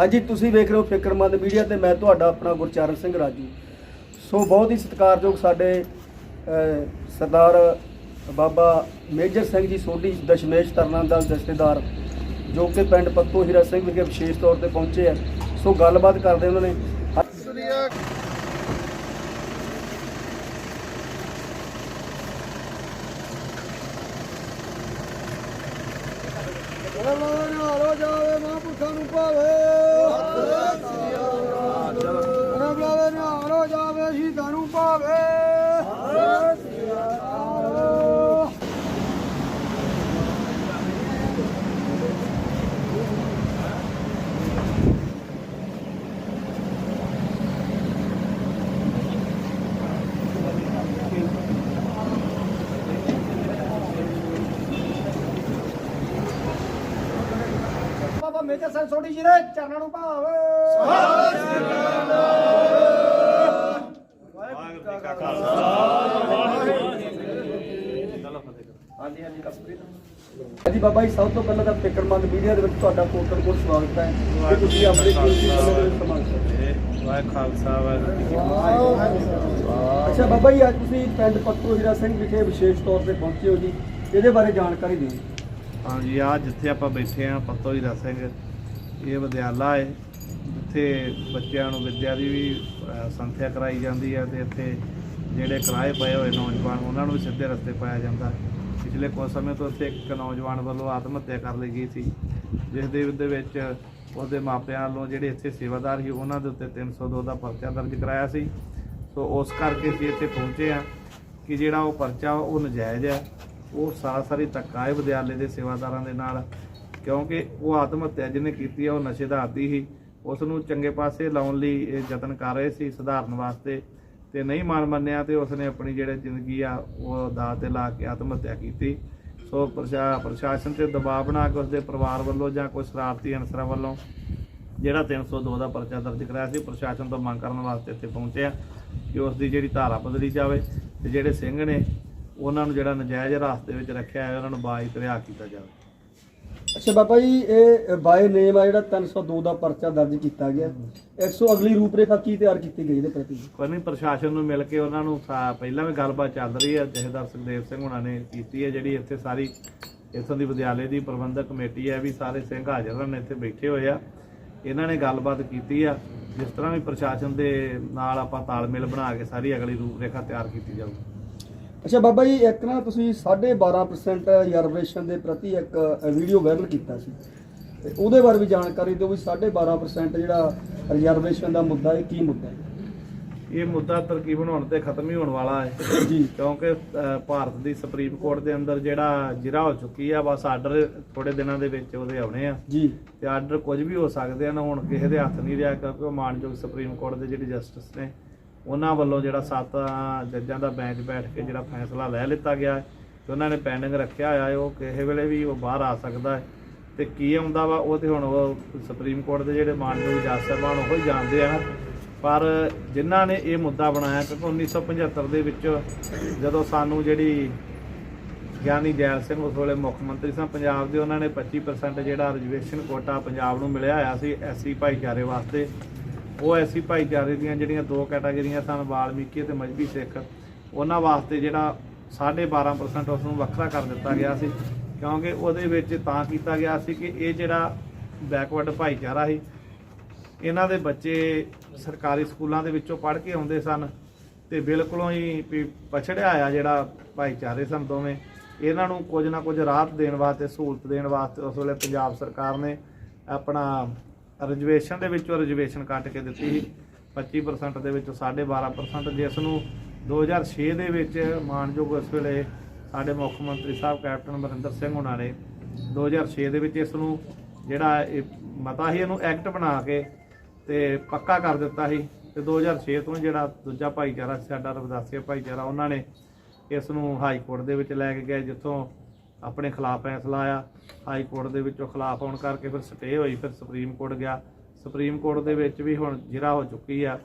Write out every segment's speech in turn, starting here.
ਹਾਂਜੀ, ਤੁਸੀਂ ਵੇਖ ਰਹੇ ਹੋ ਫਿਕਰਮੰਦ ਮੀਡੀਆ ਤੇ ਮੈਂ ਤੁਹਾਡਾ ਆਪਣਾ ਗੁਰਚਰਨ ਸਿੰਘ ਰਾਜੂ। ਸੋ ਬਹੁਤ ਹੀ ਸਤਿਕਾਰਯੋਗ ਸਾਡੇ ਸਰਦਾਰ ਬਾਬਾ ਮੇਜਰ ਸਿੰਘ ਜੀ ਸੋਢੀ ਦਸ਼ਮੇਸ਼ ਤਰਨਾ ਦਲ ਜਥੇਦਾਰ ਜੋ ਕਿ ਪਿੰਡ ਪੱਤੋ ਹੀਰਾ ਸਿੰਘ ਵਿਖੇ ਵਿਸ਼ੇਸ਼ ਤੌਰ ਤੇ ਪਹੁੰਚੇ ਆ। ਸੋ ਗੱਲਬਾਤ ਕਰਦੇ ਉਹਨਾਂ ਨੇ। ਹਾਰੋ ਜਾਵੇ ਮਹਾਂਪੁਰਖਾਂ ਨੂੰ ਭਾਵੇ। ਰੱਬ ਲਾਵੇ ਨਿਹਾਰੋ ਜਾਵੇ ਸ਼ਹੀਦਾਂ ਨੂੰ ਭਾਵੇ। ਬਾਬਾ ਮੇਜਰ ਸਿੰਘ ਸੋਢੀ ਜੀ ਦੇ ਚਰਨਾਂ ਨੂੰ ਭਾਵੇ। ਹਾਂਜੀ ਹਾਂਜੀ ਹਾਂਜੀ ਬਾਬਾ ਜੀ ਸਭ ਤੋਂ ਪਹਿਲਾਂ ਤਾਂ ਫਿਕਰਮੰਦ ਮੀਡੀਆ ਦੇ ਵਿੱਚ ਤੁਹਾਡਾ ਕੋਟਰ ਕੋਟ ਸਵਾਗਤ ਹੈ। ਕਿ ਤੁਸੀਂ ਆਪਣੇ ਕੀਮਤੀ ਸਮੇਂ ਦੇ ਵਿੱਚ ਸਮਾਂ ਦਿੱਤਾ। ਵਾਹਿ ਖਾਲਸਾ ਵਾਹਿਗੁਰੂ ਜੀ ਕੀ ਫਤਿਹ। ਅੱਛਾ ਬਾਬਾ ਜੀ ਅੱਜ ਤੁਸੀਂ ਪਿੰਡ ਪੱਤੋ ਹੀਰਾ ਸਿੰਘ ਵਿਖੇ ਵਿਸ਼ੇਸ਼ ਤੌਰ ਤੇ ਪਹੁੰਚੇ ਹੋ ਜੀ। ਇਹਦੇ ਬਾਰੇ ਜਾਣਕਾਰੀ ਦਿਓ ਹਾਂਜੀ ਆ ਜਿੱਥੇ ਆਪਾਂ ਬੈਠੇ ਆ ਪੱਤੋ ਹੀ ਸਿੰਘ ਇਹ ਵਿਦਿਆਲਾ ਹੈ, ਜਿੱਥੇ ਬੱਚਿਆਂ ਨੂੰ ਵਿੱਦਿਆ ਦੀ ਵੀ ਸੰਥਿਆ ਕਰਾਈ ਜਾਂਦੀ ਹੈ ਤੇ ਇੱਥੇ ਜਿਹੜੇ ਕਿਰਾਏ ਪਏ ਹੋਏ ਨੌਜਵਾਨ, ਉਹਨਾਂ ਨੂੰ ਵੀ ਸਿੱਧੇ ਰਸਤੇ ਪਾਇਆ ਜਾਂਦਾ। ਪਿਛਲੇ ਕੁਝ ਸਮੇਂ ਤੋਂ ਇੱਥੇ ਇੱਕ ਨੌਜਵਾਨ ਵੱਲੋਂ ਆਤਮ ਹੱਤਿਆ ਕਰ ਲਈ ਗਈ ਸੀ, ਜਿਸ ਦੇ ਦੇ ਵਿੱਚ ਉਹਦੇ ਮਾਪਿਆਂ ਵੱਲੋਂ ਜਿਹੜੇ ਇੱਥੇ ਸੇਵਾਦਾਰ ਸੀ, ਉਹਨਾਂ ਦੇ ਉੱਤੇ 302 ਦਾ ਪਰਚਾ ਦਰਜ ਕਰਾਇਆ ਸੀ। ਸੋ ਉਸ ਕਰਕੇ ਅਸੀਂ ਇੱਥੇ ਪਹੁੰਚੇ ਆ ਕਿ ਜਿਹੜਾ ਉਹ ਪਰਚਾ ਉਹ ਨਜਾਇਜ਼ ਹੈ। ਉਹ ਸਾਰੀ ਧੱਕਾ ਹੈ ਵਿਦਿਆਲੇ ਦੇ ਸੇਵਾਦਾਰਾਂ ਦੇ ਨਾਲ, ਕਿਉਂਕਿ ਉਹ ਆਤਮ ਹੱਤਿਆ ਜਿਹਨੇ ਕੀਤੀ ਆ, ਉਹ ਨਸ਼ੇ ਦਾ ਆਦੀ ਸੀ। ਉਸ ਨੂੰ ਚੰਗੇ ਪਾਸੇ ਲਾਉਣ ਲਈ ਇਹ ਯਤਨ ਕਰ ਰਹੇ ਸੀ ਸੁਧਾਰਨ ਵਾਸਤੇ ਤੇ ਨਹੀਂ ਮਨ ਮੰਨਿਆ ਤੇ ਉਸਨੇ ਆਪਣੀ ਜਿਹੜੇ ਜ਼ਿੰਦਗੀ ਆ, ਉਹ ਦਾਅ ਤੇ ਲਾ ਕੇ ਆਤਮ ਹੱਤਿਆ ਕੀਤੀ। ਸੋ ਪ੍ਰਸ਼ਾ, ਪ੍ਰਸ਼ਾਸਨ ਤੇ ਦਬਾਅ ਬਣਾ ਕੇ ਉਸਦੇ ਪਰਿਵਾਰ ਵੱਲੋਂ ਜਾਂ ਕੋਈ ਸ਼ਰਾਰਤੀ ਅਨਸਰਾਂ ਵੱਲੋਂ ਜਿਹੜਾ 302 ਦਾ ਪਰਚਾ ਦਰਜ ਕਰਾਇਆ ਸੀ, ਪ੍ਰਸ਼ਾਸਨ ਤੋਂ ਮੰਗ ਕਰਨ ਵਾਸਤੇ ਇੱਥੇ ਪਹੁੰਚਿਆ ਕਿ ਉਸ ਦੀ ਜਿਹੜੀ ਧਾਰਾ ਬਦਲੀ ਜਾਵੇ ਤੇ ਜਿਹੜੇ ਸਿੰਘ ਨੇ ਉਹਨਾਂ ਨੂੰ ਜਿਹੜਾ ਨਜਾਇਜ਼ ਰਾਸਤੇ ਵਿੱਚ ਰੱਖਿਆ ਹੈ ਉਹਨਾਂ ਨੂੰ ਤੇ ਰਿਹਾ ਕੀਤਾ ਜਾਵੇ। ਅੱਛਾ ਬਾਬਾ ਜੀ ਇਹ ਬਾਏ ਨੇਮ ਆ ਜਿਹੜਾ 302 ਦਾ ਪਰਚਾ ਦਰਜ ਕੀਤਾ ਗਿਆ। 100 ਅਗਲੀ ਰੂਪਰੇਖਾ ਕੀ ਤਿਆਰ ਕੀਤੀ ਗਈ ਇਹਦੇ ਪ੍ਰਤੀ? ਕੋਈ ਨਹੀਂ ਪ੍ਰਸ਼ਾਸਨ ਨੂੰ ਮਿਲ ਕੇ ਉਹਨਾਂ ਨੂੰ ਸਾ- ਪਹਿਲਾਂ ਵੀ ਗੱਲਬਾਤ ਚੱਲ ਰਹੀ ਹੈ ਜਥੇਦਾਰ ਸੁਖਦੇਵ ਸਿੰਘ ਉਹਨਾਂ ਨੇ ਕੀਤੀ ਹੈ ਜਿਹੜੀ ਇੱਥੇ ਸਾਰੀ ਇੱਥੋਂ ਦੀ ਵਿਦਿਆਲੇ ਦੀ ਪ੍ਰਬੰਧਕ ਕਮੇਟੀ ਹੈ ਵੀ ਸਾਰੇ ਸਿੰਘ ਹਾਜ਼ਰ ਹਨ ਇੱਥੇ ਬੈਠੇ ਹੋਏ ਆ। ਇਹਨਾਂ ਨੇ ਗੱਲਬਾਤ ਕੀਤੀ ਆ ਜਿਸ ਤਰ੍ਹਾਂ ਵੀ ਪ੍ਰਸ਼ਾਸਨ ਦੇ ਨਾਲ ਆਪਾਂ ਤਾਲਮੇਲ ਬਣਾ ਕੇ ਸਾਰੀ ਅਗਲੀ ਰੂਪਰੇਖਾ ਤਿਆਰ ਕੀਤੀ ਜਾਊਗੀ ਅੱਛਾ ਬਾਬਾ ਜੀ ਇੱਕ ਨਾ ਤੁਸੀਂ 12.5% ਰਿਜ਼ਰਵੇਸ਼ਨ ਦੇ ਪ੍ਰਤੀ ਇੱਕ ਵੀਡੀਓ ਵਾਇਰਲ ਕੀਤਾ ਸੀ। ਤੇ ਉਹਦੇ ਬਾਰੇ ਵੀ ਜਾਣਕਾਰੀ ਦਿਓ ਵੀ 12.5% ਜਿਹੜਾ ਰਿਜ਼ਰਵੇਸ਼ਨ ਦਾ ਮੁੱਦਾ ਹੈ ਕੀ ਮੁੱਦਾ ਹੈ? ਇਹ ਮੁੱਦਾ ਤਰਕੀਬਨ ਹੋਣ ਤੇ ਖਤਮ ਹੀ ਹੋਣ ਵਾਲਾ ਹੈ। ਜੀ। ਕਿਉਂਕਿ ਭਾਰਤ ਦੀ ਸੁਪਰੀਮ ਕੋਰਟ ਦੇ ਅੰਦਰ ਜਿਹੜਾ ਜਿਰਾ ਹੋ ਚੁੱਕੀ ਆ ਬਸ ਆਰਡਰ ਥੋੜੇ ਦਿਨਾਂ ਦੇ ਵਿੱਚ ਉਹਦੇ ਆਉਣੇ ਆ। ਜੀ। ਤੇ ਆਰਡਰ ਕੁਝ ਵੀ ਹੋ ਸਕਦੇ ਹਨ ਹੁਣ ਕਿਸੇ ਦੇ ਹੱਥ ਨਹੀਂ ਰਿਹਾ ਕਿਉਂਕਿ ਮਾਨਯੋਗ ਸੁਪਰੀਮ ਕੋਰਟ ਦੇ ਜਿਹੜੇ ਜਸਟਿਸ ਨੇ ਉਹਨਾਂ ਵੱਲੋਂ ਜਿਹੜਾ ਸੱਤ ਜੱਜਾਂ ਦਾ ਬੈਂਚ ਬੈਠ ਕੇ ਜਿਹੜਾ ਫੈਸਲਾ ਲੈ ਲਿੱਤਾ ਗਿਆ ਹੈ ਤੇ ਉਹਨਾਂ ਨੇ ਪੈਂਡਿੰਗ ਰੱਖਿਆ ਹੋਇਆ ਹੈ, ਉਹ ਕਿਸੇ ਵੇਲੇ ਵੀ ਉਹ ਬਾਹਰ ਆ ਸਕਦਾ ਹੈ। ਤੇ ਕੀ ਆਉਂਦਾ ਵਾ, ਉਹ ਤੇ ਹੁਣ ਉਹ ਸੁਪਰੀਮ ਕੋਰਟ ਦੇ ਜਿਹੜੇ ਮਾਨਯੋਗ ਜੱਜ ਸਾਹਿਬਾਨ ਉਹ ਹੀ ਜਾਣਦੇ ਆ ਪਰ ਜਿਨ੍ਹਾਂ ਨੇ ਇਹ ਮੁੱਦਾ ਬਣਾਇਆ, ਕਿਉਂਕਿ 1975 ਦੇ ਵਿੱਚ ਜਦੋਂ ਸਾਨੂੰ ਜਿਹੜੀ ਗਿਆਨੀ ਜੈਲ ਸਿੰਘ ਉਸ ਵੇਲੇ ਮੁੱਖ ਮੰਤਰੀ ਸਨ ਪੰਜਾਬ ਦੇ ਉਹਨਾਂ ਨੇ 25% ਜਿਹੜਾ ਰਿਜ਼ਰਵੇਸ਼ਨ ਕੋਟਾ ਪੰਜਾਬ ਨੂੰ ਮਿਲਿਆ ਹੋਇਆ ਸੀ ਐਸਸੀ ਭਾਈਚਾਰੇ ਵਾਸਤੇ। ਉਹ ਐਸੀ ਭਾਈਚਾਰੇ ਦੀਆਂ ਜਿਹੜੀਆਂ ਦੋ ਕੈਟਾਗਰੀਆਂ ਸਨ, ਵਾਲਮੀਕੀ ਤੇ ਮਜਬੀ ਸਿੱਖ, ਉਹਨਾਂ ਵਾਸਤੇ ਜਿਹੜਾ 12.5% ਉਸ ਨੂੰ ਵੱਖਰਾ ਕਰ ਦਿੱਤਾ ਗਿਆ ਸੀ। ਕਿਉਂਕਿ ਉਹਦੇ ਵਿੱਚ ਤਾਂ ਕੀਤਾ ਗਿਆ ਸੀ ਕਿ ਇਹ ਜਿਹੜਾ ਬੈਕਵਰਡ ਭਾਈਚਾਰਾ ਸੀ, ਇਹਨਾਂ ਦੇ ਬੱਚੇ ਸਰਕਾਰੀ ਸਕੂਲਾਂ ਦੇ ਵਿੱਚੋਂ ਪੜ੍ਹ ਕੇ ਆਉਂਦੇ ਸਨ ਤੇ ਬਿਲਕੁਲੋਂ ਹੀ ਪਛੜਿਆ ਆ ਜਿਹੜਾ ਭਾਈਚਾਰੇ ਸਨ ਦੋਵੇਂ। ਇਹਨਾਂ ਨੂੰ ਕੁਝ ਨਾ ਕੁਝ ਰਾਹਤ ਦੇਣ ਵਾਸਤੇ, ਸਹੂਲਤ ਦੇਣ ਵਾਸਤੇ ਉਸ ਵੇਲੇ ਪੰਜਾਬ ਸਰਕਾਰ ਨੇ ਆਪਣਾ ਰਿਜ਼ਰਵੇਸ਼ਨ ਦੇ ਵਿੱਚੋਂ ਰਿਜ਼ਰਵੇਸ਼ਨ ਕੱਟ ਕੇ ਦਿੱਤੀ ਸੀ। 25% ਦੇ ਵਿੱਚੋਂ 12.5% ਜਿਸ ਨੂੰ 2006 ਦੇ ਵਿੱਚ ਮਾਨਯੋਗ ਉਸ ਵੇਲੇ ਸਾਡੇ ਮੁੱਖ ਮੰਤਰੀ ਸਾਹਿਬ ਕੈਪਟਨ ਅਮਰਿੰਦਰ ਸਿੰਘ ਉਹਨਾਂ ਨੇ 2006 ਦੇ ਵਿੱਚ ਇਸ ਨੂੰ ਜਿਹੜਾ ਮਤਾ ਸੀ ਇਹਨੂੰ ਐਕਟ ਬਣਾ ਕੇ ਤੇ ਪੱਕਾ ਕਰ ਦਿੱਤਾ ਸੀ। ਤੇ 2006 ਤੋਂ ਜਿਹੜਾ ਦੂਜਾ ਭਾਈਚਾਰਾ ਸੀ, ਸਾਡਾ ਰਵਿਦਾਸੀਆ ਭਾਈਚਾਰਾ, ਉਹਨਾਂ ਨੇ ਇਸ ਨੂੰ ਹਾਈ ਕੋਰਟ ਦੇ ਵਿੱਚ ਲੈ ਕੇ ਗਏ, ਜਿੱਥੋਂ ਆਪਣੇ ਖਿਲਾਫ ਫੈਸਲਾ ਆਇਆ। ਹਾਈ ਕੋਰਟ ਦੇ ਵਿੱਚੋਂ ਖਿਲਾਫ ਹੋਣ ਕਰਕੇ ਫਿਰ ਸਟੇ ਹੋਈ, ਫਿਰ ਸੁਪਰੀਮ ਕੋਰਟ ਗਿਆ। ਸੁਪਰੀਮ ਕੋਰਟ ਦੇ ਵਿੱਚ ਵੀ ਹੁਣ ਜਿਹੜਾ ਹੋ ਚੁੱਕੀ ਆ।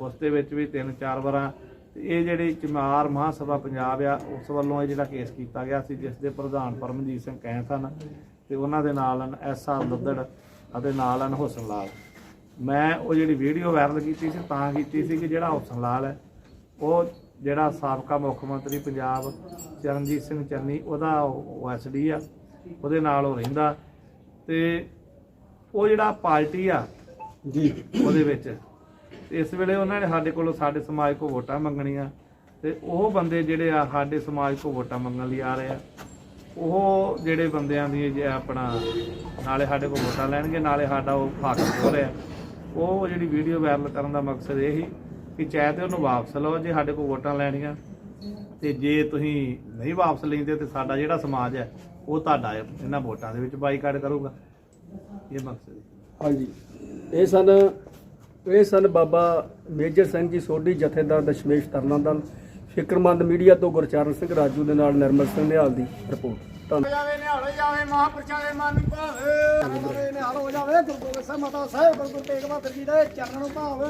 ਉਸ ਦੇ ਵਿੱਚ ਵੀ ਤਿੰਨ ਚਾਰ ਵਾਰਾਂ ਤੇ ਇਹ ਜਿਹੜੀ ਚਮਾਰ ਮਹਾਸਭਾ ਪੰਜਾਬ ਆ, ਉਸ ਵੱਲੋਂ ਇਹ ਜਿਹੜਾ ਕੇਸ ਕੀਤਾ ਗਿਆ ਸੀ, ਜਿਸ ਦੇ ਪ੍ਰਧਾਨ ਪਰਮਜੀਤ ਸਿੰਘ ਕੈਂਥ ਹਨ ਤੇ ਉਹਨਾਂ ਦੇ ਨਾਲ ਹਨ ਐਸ ਆਰ ਲੱਦੜ ਅਤੇ ਨਾਲ ਹਨ ਹੁਸਨ ਲਾਲ। ਮੈਂ ਉਹ ਜਿਹੜੀ ਵੀਡੀਓ ਵਾਇਰਲ ਕੀਤੀ ਸੀ, ਤਾਂ ਕੀਤੀ ਸੀ ਕਿ ਜਿਹੜਾ ਹੁਸਨ ਲਾਲ ਹੈ, ਉਹ ਜਿਹੜਾ ਸਾਬਕਾ ਮੁੱਖ ਮੰਤਰੀ ਪੰਜਾਬ ਚਰਨਜੀਤ ਸਿੰਘ ਚੰਨੀ ਉਹਦਾ ਓਐਸਡੀ ਆ ਉਹਦੇ ਨਾਲ ਉਹ ਰਹਿੰਦਾ ਤੇ ਉਹ ਜਿਹੜਾ ਪਾਰਟੀ ਆ ਜੀ। ਉਹਦੇ ਵਿੱਚ ਇਸ ਵੇਲੇ ਉਹਨਾਂ ਨੇ ਸਾਡੇ ਕੋਲੋਂ ਸਾਡੇ ਸਮਾਜ ਕੋ ਵੋਟਾਂ ਮੰਗਣੀਆਂ ਤੇ ਉਹ ਬੰਦੇ ਜਿਹੜੇ ਆ ਸਾਡੇ ਸਮਾਜ ਕੋ ਵੋਟਾਂ ਮੰਗਣ ਲਈ ਆ ਰਹੇ ਆ ਉਹ ਜਿਹੜੇ ਬੰਦਿਆਂ ਦੀ ਜੇ ਆਪਣਾ ਨਾਲੇ ਸਾਡੇ ਕੋਲ ਵੋਟਾਂ ਲੈਣਗੇ ਨਾਲੇ ਸਾਡਾ ਉਹ ਹੱਕ ਹੋ ਰਿਹਾ। ਉਹ ਜਿਹੜੀ ਵੀਡੀਓ ਵਾਇਰਲ ਕਰਨ ਦਾ ਮਕਸਦ ਇਹ ਸੀ ਕਿ ਚਾਹੇ ਤੇ ਉਹਨੂੰ ਵਾਪਸ ਲਓ ਜੇ ਸਾਡੇ ਕੋਲ ਵੋਟਾਂ ਲੈਣੀਆਂ ਤੇ ਜੇ ਤੁਸੀਂ ਨਹੀਂ ਵਾਪਸ ਲੈਂਦੇ ਤੇ ਸਾਡਾ ਜਿਹੜਾ ਸਮਾਜ ਹੈ, ਉਹ ਤੁਹਾਡਾ ਇਹਨਾਂ ਵੋਟਾਂ ਦੇ ਵਿੱਚ ਬਾਈਕਾਟ ਕਰੂਗਾ। ਇਹ ਮਕਸਦ ਹੈ। ਹਾਂਜੀ। ਇਹ ਸਨ ਇਹ ਸਨ ਬਾਬਾ ਮੇਜਰ ਸਿੰਘ ਜੀ ਸੋਢੀ, ਜਥੇਦਾਰ ਦਸ਼ਮੇਸ਼ ਤਰਨਾ ਦਲ, ਫਿਕਰਮੰਦ ਮੀਡੀਆ ਤੋਂ ਗੁਰਚਰਨ ਸਿੰਘ ਰਾਜੂ ਦੇ ਨਾਲ ਨਿਰਮਲ ਸਿੰਘ ਨਿਹਾਲ ਦੀ ਰਿਪੋਰਟ। ਜਾਵੇ ਨਿਹਾਲ ਜਾਵੇ, ਮਹਾਪੁਰਸ਼ਾਂ ਦੇ ਮਨ ਨੂੰ ਭਾਵੇ ਨਿਹਾਲ ਹੋ ਜਾਵੇ, ਗੁਰੂ ਗੋਬਿੰਦ ਸਿੰਘ ਮਾਤਾ ਸਾਹਿਬ, ਗੁਰੂ ਤੇਗ ਬਹਾਦਰ ਜੀ ਦੇ ਚਰਨਾਂ ਨੂੰ ਭਾਵੇ।